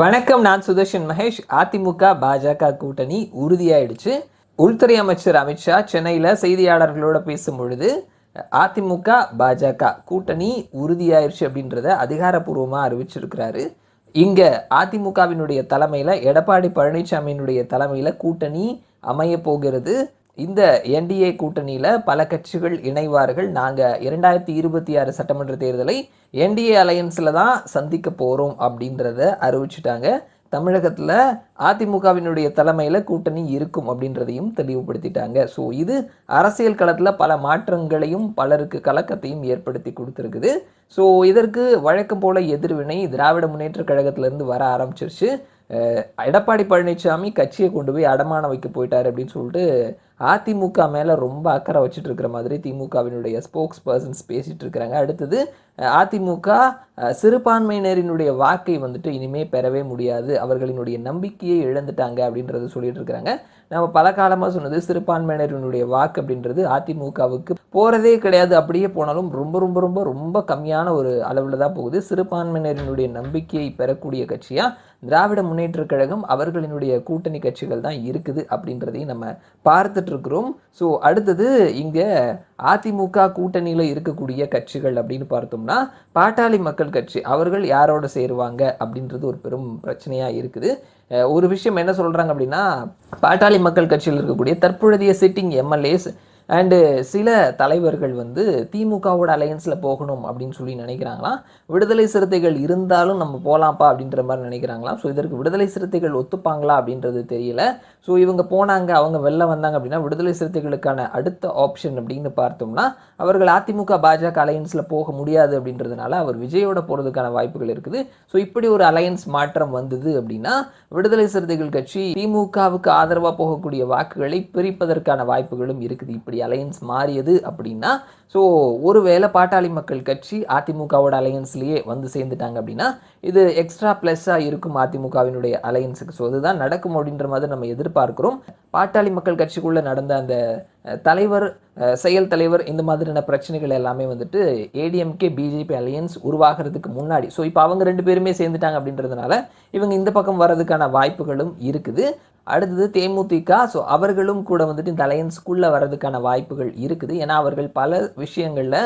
வணக்கம் நான் சுதர்ஷன் மகேஷ். அதிமுக பாஜக கூட்டணி உறுதியாயிடுச்சு. உள்துறை அமைச்சர் அமித்ஷா சென்னையில் செய்தியாளர்களோட பேசும் பொழுது அதிமுக பாஜக கூட்டணி உறுதியாயிருச்சு அப்படின்றத அதிகாரப்பூர்வமாக அறிவிச்சிருக்கிறாரு. இங்கே அதிமுகவினுடைய தலைமையில் எடப்பாடி பழனிசாமியினுடைய தலைமையில் கூட்டணி அமைய போகிறது. இந்த என்டிஏ கூட்டணியில் பல கட்சிகள் இணைவார்கள். நாங்கள் இரண்டாயிரத்தி இருபத்தி ஆறு சட்டமன்ற தேர்தலை என்டிஏ அலையன்ஸில் தான் சந்திக்க போகிறோம் அப்படின்றத அறிவிச்சிட்டாங்க. தமிழகத்தில் அதிமுகவினுடைய தலைமையில் கூட்டணி இருக்கும் அப்படின்றதையும் தெளிவுபடுத்திட்டாங்க. ஸோ இது அரசியல் களத்தில் பல மாற்றங்களையும் பலருக்கு கலக்கத்தையும் ஏற்படுத்தி கொடுத்துருக்குது. ஸோ இதற்கு வழக்கம் போல எதிர்வினை திராவிட முன்னேற்ற கழகத்திலேருந்து வர ஆரம்பிச்சிருச்சு. எடப்பாடி பழனிசாமி கட்சியை கொண்டு போய் அடமான வைக்க போயிட்டார் அப்படின்னு சொல்லிட்டு அதிமுக மேலே ரொம்ப அக்கறை வச்சுட்டு இருக்கிற மாதிரி திமுகவினுடைய ஸ்போக்ஸ் பர்சன்ஸ் பேசிகிட்டு இருக்கிறாங்க. அடுத்தது அதிமுக சிறுபான்மையினரினுடைய வாக்கை வந்துட்டு இனிமே பெறவே முடியாது. அவர்களினுடைய நம்பிக்கையை இழந்துட்டாங்க அப்படின்றத சொல்லிட்டு இருக்கிறாங்க. நம்ம பல காலமாக சொன்னது சிறுபான்மையினரினுடைய வாக்கு அப்படின்றது அதிமுகவுக்கு போகிறதே கிடையாது. அப்படியே போனாலும் ரொம்ப ரொம்ப ரொம்ப ரொம்ப கம்மியான ஒரு அளவில் தான் போகுது. சிறுபான்மையினரினுடைய நம்பிக்கையை பெறக்கூடிய கட்சியாக திராவிட முன்னேற்ற கழகம் அவர்களினுடைய கூட்டணி கட்சிகள் தான் இருக்குது அப்படின்றதையும் நம்ம பார்த்துட்டு இருக்கிறோம் ஸோ அடுத்தது இங்கே அதிமுக கூட்டணியில் இருக்கக்கூடிய கட்சிகள் அப்படின்னு பார்த்தோம்னா பாட்டாளி மக்கள் கட்சி அவர்கள் யாரோட சேருவாங்க அப்படின்றது ஒரு பெரும் பிரச்சனையாக இருக்குது. ஒரு விஷயம் என்ன சொல்கிறாங்க அப்படின்னா பாட்டாளி மக்கள் கட்சியில் இருக்கக்கூடிய தற்பொழுதைய சிட்டிங் எம்எல்ஏஸ் அண்டு சில தலைவர்கள் வந்து திமுகவோட அலையன்ஸில் போகணும் அப்படின்னு சொல்லி நினைக்கிறாங்களாம். விடுதலை சிறுத்தைகள் இருந்தாலும் நம்ம போகலாம்ப்பா அப்படின்ற மாதிரி நினைக்கிறாங்களாம். ஸோ இதற்கு விடுதலை சிறுத்தைகள் ஒத்துப்பாங்களா அப்படின்றது தெரியல. ஸோ இவங்க போனாங்க அவங்க வெளில வந்தாங்க அப்படின்னா விடுதலை சிறுத்தைகளுக்கான அடுத்த ஆப்ஷன் அப்படின்னு பார்த்தோம்னா அவர்கள் அதிமுக பாஜக அலையன்ஸில் போக முடியாது அப்படின்றதுனால அவர் விஜயோட போகிறதுக்கான வாய்ப்புகள் இருக்குது. ஸோ இப்படி ஒரு அலையன்ஸ் மாற்றம் வந்தது அப்படின்னா விடுதலை சிறுத்தைகள் கட்சி திமுகவுக்கு ஆதரவாக போகக்கூடிய வாக்குகளை பிரிப்பதற்கான வாய்ப்புகளும் இருக்குது இப்படி அலையன்ஸ் மாறியது அப்படின்னா ஸோ ஒருவேளை பாட்டாளி மக்கள் கட்சி அதிமுகவோட அலையன்ஸ்லேயே வந்து சேர்ந்துட்டாங்க அப்படின்னா இது எக்ஸ்ட்ரா ப்ளஸ்ஸாக இருக்கும் அதிமுகவினுடைய அலையன்ஸுக்கு ஸோ இதுதான் நடக்கும் அப்படின்ற மாதிரி நம்ம எதிர்பார்க்கிறோம். பாட்டாளி மக்கள் கட்சிக்குள்ளே நடந்த அந்த தலைவர் செயல் தலைவர் இந்த மாதிரியான பிரச்சனைகள் எல்லாமே வந்துட்டு ஏடிஎம்கே பிஜேபி அலையன்ஸ் உருவாகிறதுக்கு முன்னாடி. ஸோ இப்போ அவங்க ரெண்டு பேருமே சேர்ந்துட்டாங்க அப்படின்றதுனால இவங்க இந்த பக்கம் வர்றதுக்கான வாய்ப்புகளும் இருக்குது. அடுத்தது தேமுதிக. ஸோ அவர்களும் கூட வந்துட்டு இந்த அலையன்ஸ்குள்ளே வர்றதுக்கான வாய்ப்புகள் இருக்குது. ஏன்னா அவர்கள் பல விஷயங்களில்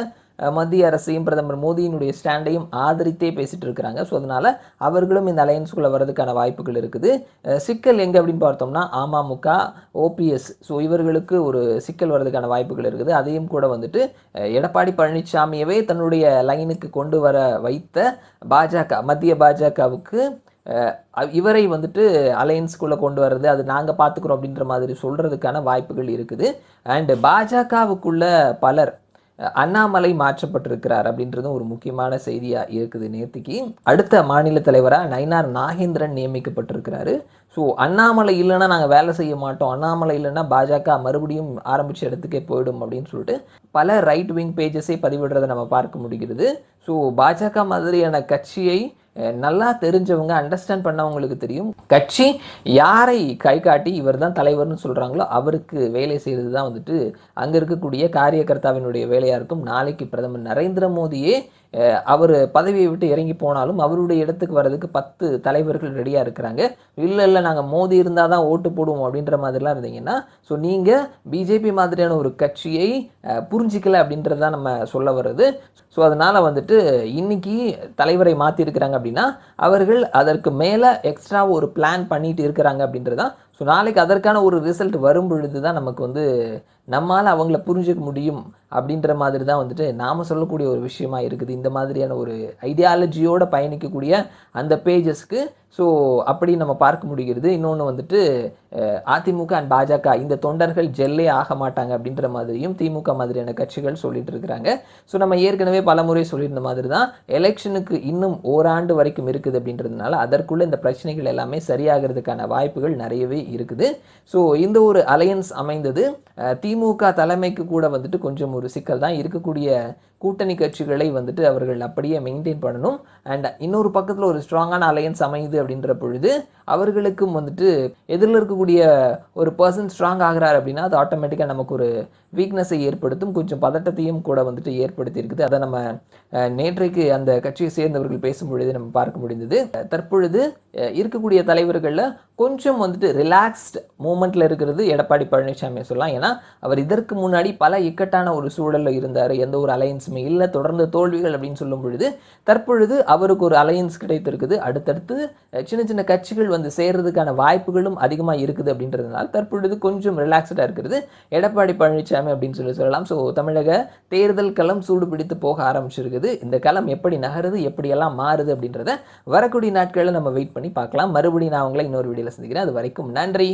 மத்திய அரசையும் பிரதமர் மோடியினுடைய ஸ்டாண்டையும் ஆதரித்தே பேசிட்டு இருக்கிறாங்க. ஸோ அதனால் அவர்களும் இந்த அலையன்ஸ்குள்ளே வர்றதுக்கான வாய்ப்புகள் இருக்குது. சிக்கல் எங்கே அப்படின்னு பார்த்தோம்னா அமமுக ஓபிஎஸ் ஸோ இவர்களுக்கு ஒரு சிக்கல் வர்றதுக்கான வாய்ப்புகள் இருக்குது. அதையும் கூட வந்துட்டு எடப்பாடி பழனிசாமியவே தன்னுடைய லைனுக்கு கொண்டு வர வைத்த பாஜக மத்திய பாஜகவுக்கு இவரை வந்துட்டு அலையன்ஸ்குள்ளே கொண்டு வர்றது அது நாங்கள் பார்த்துக்குறோம் அப்படின்ற மாதிரி சொல்கிறதுக்கான வாய்ப்புகள் இருக்குது. அண்டு பாஜகவுக்குள்ள பலர் அண்ணாமலை மாற்றப்பட்டிருக்கிறார் அப்படின்றதும் ஒரு முக்கியமான செய்தியாக இருக்குது நேற்றுக்கு அடுத்த மாநில தலைவராக நயினார் நாகேந்திரன் நியமிக்கப்பட்டிருக்கிறாரு. ஸோ அண்ணாமலை இல்லைன்னா நாங்கள் வேலை செய்ய மாட்டோம். அண்ணாமலை இல்லைன்னா பாஜக மறுபடியும் ஆரம்பித்த இடத்துக்கே போயிடும் அப்படின்னு சொல்லிட்டு பல ரைட் விங் பேஜஸே பதிவிடுறதை நம்ம பார்க்க முடிகிறது. ஸோ பாஜக மாதிரியான கட்சியை நல்லா தெரிஞ்சவங்க அண்டர்ஸ்டாண்ட் பண்ணவங்களுக்கு தெரியும். கட்சி யாரை கை காட்டி இவர் தான் தலைவர்னு சொல்கிறாங்களோ அவருக்கு வேலை செய்கிறது தான் வந்துட்டு அங்கே இருக்கக்கூடிய காரியகர்த்தாவினுடைய வேலையாக இருக்கும். நாளைக்கு பிரதமர் நரேந்திர மோடியே அவர் பதவியை விட்டு இறங்கி போனாலும் அவருடைய இடத்துக்கு வர்றதுக்கு பத்து தலைவர்கள் ரெடியாக இருக்கிறாங்க. இல்லை இல்லை நாங்கள் மோதி இருந்தால் தான் ஓட்டு போடுவோம் அப்படின்ற மாதிரிலாம் இருந்தீங்கன்னா ஸோ நீங்கள் பிஜேபி மாதிரியான ஒரு கட்சியை புரிஞ்சிக்கல அப்படின்றது தான் நம்ம சொல்ல வர்றது. ஸோ அதனால் வந்துட்டு இன்னைக்கு தலைவரை மாற்றிருக்கிறாங்க அப்படின்னா அவர்கள் அதற்கு மேலே எக்ஸ்ட்ரா ஒரு பிளான் பண்ணிட்டு இருக்கிறாங்க அப்படின்றது தான் ஸோ நாளைக்கு அதற்கான ஒரு ரிசல்ட் வரும் பொழுது தான் நமக்கு வந்து நம்மால் அவங்கள புரிஞ்சுக்க முடியும் அப்படின்ற மாதிரி தான் வந்துட்டு நாம் சொல்லக்கூடிய ஒரு விஷயமா இருக்குது. இந்த மாதிரியான ஒரு ஐடியாலஜியோடு பயணிக்கக்கூடிய அந்த பேஜஸ்க்கு ஸோ அப்படி நம்ம பார்க்க முடிகிறது. இன்னொன்று வந்துட்டு அதிமுக அண்ட் பாஜக இந்த தொண்டர்கள் ஜெல்லே ஆக மாட்டாங்க அப்படின்ற மாதிரியும் திமுக மாதிரியான கட்சிகள் சொல்லிட்டு இருக்கிறாங்க. ஸோ நம்ம ஏற்கனவே பலமுறை சொல்லியிருந்த மாதிரி தான் எலெக்ஷனுக்கு இன்னும் ஓராண்டு வரைக்கும் இருக்குது அப்படின்றதுனால அதற்குள்ளே இந்த பிரச்சனைகள் எல்லாமே சரியாகிறதுக்கான வாய்ப்புகள் நிறையவே இருக்குது. ஸோ இந்த ஒரு அலையன்ஸ் அமைந்தது திமுக தலைமைக்கு கூட வந்துட்டு கொஞ்சம் ஒரு சிக்கல் தான். இருக்கக்கூடிய கூட்டணி கட்சிகளை வந்துட்டு அவர்கள் அப்படியே மெயின்டைன் பண்ணணும். அண்ட் இன்னொரு பக்கத்தில் ஒரு ஸ்ட்ராங்கான அலையன்ஸ் அமையுது அப்படின்ற பொழுது அவர்களுக்கும் வந்துட்டு எதிரில் இருக்கக்கூடிய ஒரு பர்சன் ஸ்ட்ராங் ஆகிறார் அப்படின்னா அது ஆட்டோமேட்டிக்காக நமக்கு ஒரு வீக்னஸை ஏற்படுத்தும். கொஞ்சம் பதட்டத்தையும் கூட வந்துட்டு ஏற்படுத்தி இருக்குது. அதை நம்ம நேற்றைக்கு அந்த கட்சியை சேர்ந்தவர்கள் பேசும் பொழுது நம்ம பார்க்க முடிந்தது. தற்பொழுது இருக்கக்கூடிய தலைவர்களில் கொஞ்சம் வந்துட்டு ரிலாக்ஸ்ட் மூமெண்ட்டில் இருக்கிறது எடப்பாடி பழனிசாமி சொல்லலாம். ஏன்னா அவர் இதற்கு முன்னாடி பல இக்கட்டான ஒரு சூழலில் இருந்தார். எந்த ஒரு அலையன்ஸுமே இல்லை. தொடர்ந்து தோல்விகள் அப்படின்னு சொல்லும் பொழுது தற்பொழுது அவருக்கு ஒரு அலையன்ஸ் கிடைத்திருக்குது. அடுத்தடுத்து சின்ன சின்ன கட்சிகள் வந்து சேர்றதுக்கான வாய்ப்புகளும் அதிகமாக இருக்குது அப்படின்றதுனால தற்பொழுது கொஞ்சம் ரிலாக்ஸ்டாக இருக்கிறது. எடப்பாடி பழனிசாமி அப்படின்னு சொல்லி சொல்லலாம். ஸோ தமிழக தேர்தல் களம் சூடு பிடித்து போக ஆரம்பிச்சிருக்குது. இந்த களம் எப்படி நகருது எப்படியெல்லாம் மாறுது அப்படின்றத வரக்கூடிய நாட்களில் நம்ம வெயிட் பண்ணி பார்க்கலாம். மறுபடியும் நான் உங்களை இன்னொரு வீடியோவில் சந்திக்கிறேன். அது வரைக்கும் நன்றி.